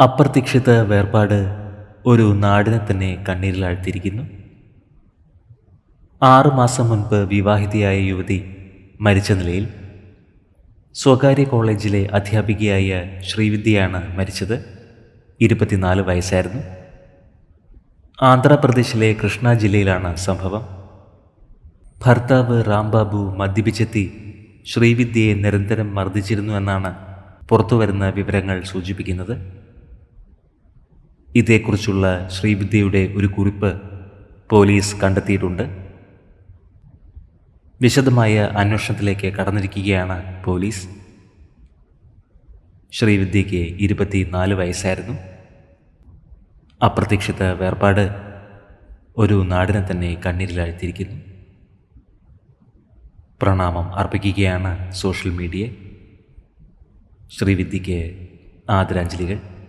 അപ്രതീക്ഷിത വേർപാട് ഒരു നാടിനെ തന്നെ കണ്ണീരിലാഴ്ത്തിയിരിക്കുന്നു ആറുമാസം മുൻപ് വിവാഹിതയായ യുവതി മരിച്ച നിലയിൽ സ്വകാര്യ കോളേജിലെ അധ്യാപികയായ ശ്രീവിദ്യയാണ് മരിച്ചത്. ഇരുപത്തിനാല് വയസ്സായിരുന്നു. ആന്ധ്രാപ്രദേശിലെ കൃഷ്ണ ജില്ലയിലാണ് സംഭവം. ഭർത്താവ് രാംബാബു മദ്യപിച്ചെത്തി ശ്രീവിദ്യയെ നിരന്തരം മർദ്ദിച്ചിരുന്നു എന്നാണ് പുറത്തുവരുന്ന വിവരങ്ങൾ സൂചിപ്പിക്കുന്നത്. ഇതേക്കുറിച്ചുള്ള ശ്രീവിദ്യയുടെ ഒരു കുറിപ്പ് പോലീസ് കണ്ടെത്തിയിട്ടുണ്ട്. വിശദമായ അന്വേഷണത്തിലേക്ക് കടന്നിരിക്കുകയാണ് പോലീസ്. ശ്രീവിദ്യയ്ക്ക് ഇരുപത്തിനാല് വയസ്സായിരുന്നു. അപ്രതീക്ഷിത വേർപാട് ഒരു നാടിനെ തന്നെ കണ്ണീരിലാഴ്ത്തിയിരിക്കുന്നു. പ്രണാമം അർപ്പിക്കുകയാണ് സോഷ്യൽ മീഡിയ ശ്രീവിദ്യയ്ക്ക് ആദരാഞ്ജലികൾ.